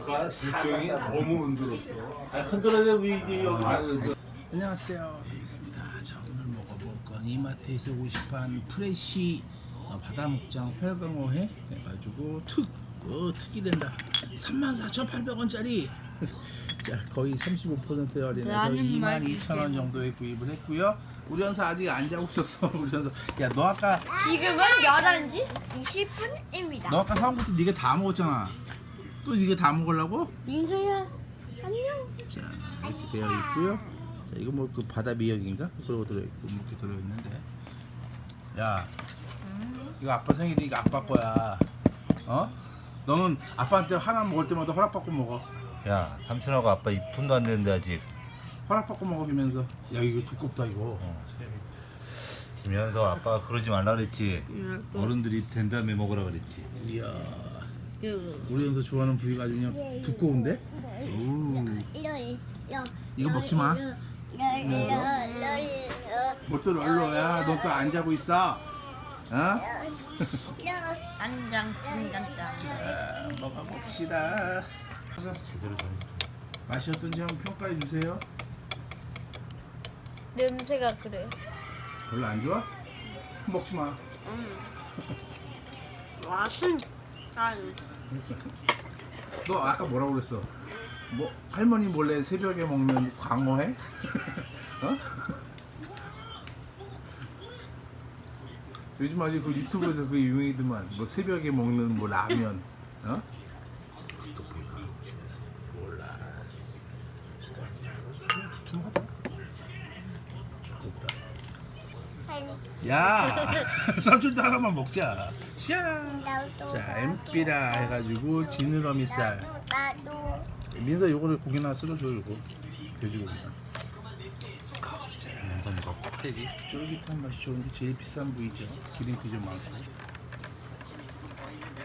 아까 실정이 너무 흔들었어. 흔들어야 위기 여기 안녕하세요. 반갑습니다. 자 오늘 먹어볼 건 이마트에서 오고 싶어하는 프레시 어, 바다목장 활강어회 해가지고 특 어, 특이 된다. 34,800원짜리. 자 거의 35% 할인해서 나는 22,000원 정도에 구입을 했고요. 우리 연서 아직 안 자고 있었어. 우리 연서 야너 아까 지금은 11시 20분입니다. 너 아까 사온 것도 네가 다 먹었잖아. 또 네가 다 먹으려고? 민서야, 안녕. 자 이렇게 되어 있고요. 자 이거 뭐 그 바다 미역인가? 그러고 들어 있고 뭐 이렇게 들어 있는데. 야 이거 아빠 생일이 이거 아빠 거야. 어? 너는 아빠한테 하나 먹을 때마다 허락받고 먹어. 야 삼촌하고 아빠 입 손도 안 되는데 아직 허락받고 먹으면서 야 이거 두껍다 이거. 어. 김현서 아빠가 그러지 말라 그랬지 어른들이 된 다음에 먹으라 그랬지 이야 우리 연서 좋아하는 부위가 아주 그냥 두꺼운데? 오. 이거 먹지 마. 뭘또 럴러야? 너 또 안 자고 있어? 어? 안장 진단장. 자, 먹어봅시다. 제대로 좀 맛이 어떤지 한번 평가해 주세요. 냄새가 그래. 별로 안 좋아? 먹지 마. 맛은 짠. 너 아까 뭐라고 그랬어? 뭐 할머니 몰래 새벽에 먹는 광어회? 어? 요즘 아주 그 유튜브에서 그 유행이더만 뭐 새벽에 먹는 뭐 라면 어? 몰라 두툼하다 야 삼촌도 하나만 먹자 샤 자, 엠삐라 해가지고 지느러미살. 나도 민서 요거를 고기나 쓸어줘 요거. 돼지고기나. 영선이가 껍데기 쫄깃한 맛이 좋은 게 제일 비싼 부위죠. 기름기 좀 많고.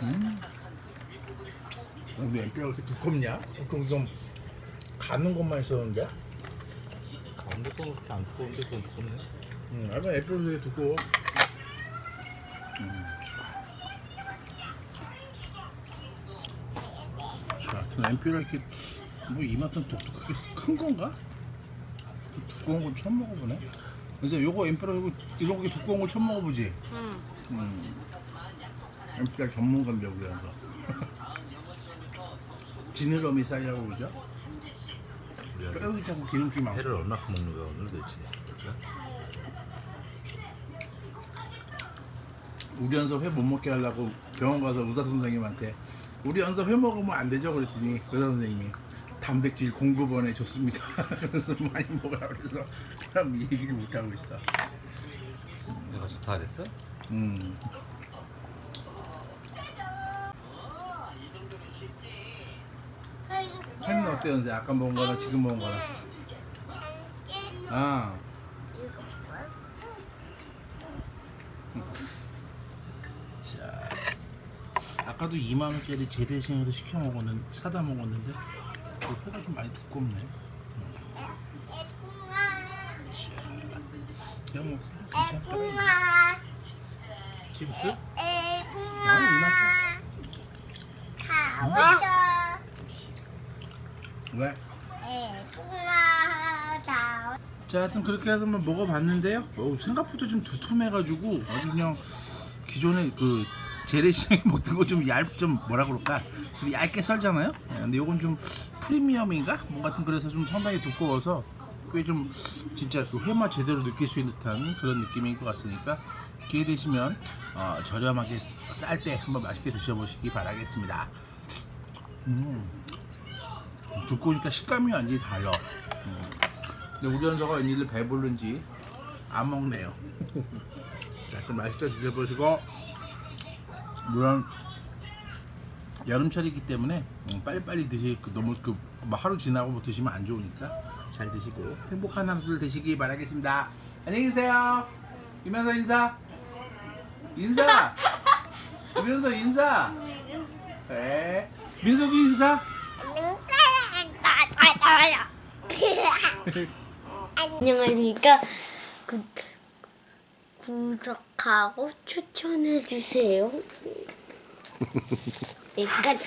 음. 어, 왜 엠삐라가 이렇게 두껍냐? 그럼 좀 가는 것만 있었는데? 가운데 거 그렇게 안 두꺼운데 그건 두껍네 응, 알바 엠삐라도 되게 두꺼워. 음. 자, 그럼 엠삐라 이렇게 뭐 이만큼 독특하게 큰 건가? 두꺼운 건 처음 먹어보네. 그래서 요거 엠피라 이거 이렇게 두꺼운 걸 처음 먹어보지. 응. 음. 엠피라 전문가인데 우리 한서. 지느러미 쌀이라고 그러죠. 우리가 뼈기 자고 기름기 많고. 회를 얼마큼 먹는 거야 오늘 도대체 그렇죠? 우리 연서 회 못 먹게 하려고 병원 가서 의사 선생님한테 우리 연서 회 먹으면 안 되죠 그랬더니 의사 선생님이 단백질 공급원에 좋습니다. 그래서 많이 먹으라 그래서 사람 얘기를 못 하고 있어. 내가 좋다 그랬어? 음. 회는 어때 연세? 아까 먹은 거나 지금 먹은 거나? 아. 아까도 2만 원짜리 재래시장에서 시켜 먹었는 사다 먹었는데 그 회가 좀 많이 두껍네. 자, 그냥 뭐 괜찮다. 집스? 아, 이만큼. 가보자 왜? 애풍아 자, 하여튼 그렇게 해서 한번 먹어봤는데요. 어, 생각보다 좀 두툼해가지고 아주 그냥 기존에 그 재래시장에 먹던 거 좀 얇, 좀 뭐라 그럴까? 좀 얇게 썰잖아요. 예, 근데 요건 좀 프리미엄인가? 뭐 같은 그래서 좀 상당히 두꺼워서 꽤 좀 진짜 그 회맛 제대로 느낄 수 있는 듯한 그런 느낌인 것 같으니까 기회 되시면 어, 저렴하게 쌀 때 한번 맛있게 드셔보시기 바라겠습니다. 음. 두꺼우니까 식감이 완전히 달라. 음. 근데 우리 현서가 웬일로 배부른지 안 먹네요. 자, 그럼 맛있게 드셔보시고 물론 여름철이기 때문에 음, 빨리빨리 드시 그 너무 그뭐 하루 지나고 뭐 드시면 안 좋으니까 잘 드시고 행복한 하루를 되시기 바라겠습니다. 안녕히 계세요. 이면서 인사. 인사. 이면서 인사. 네. 민서도 인사. 안녕하십니까 구, 구독하고 추천해주세요. 여기까지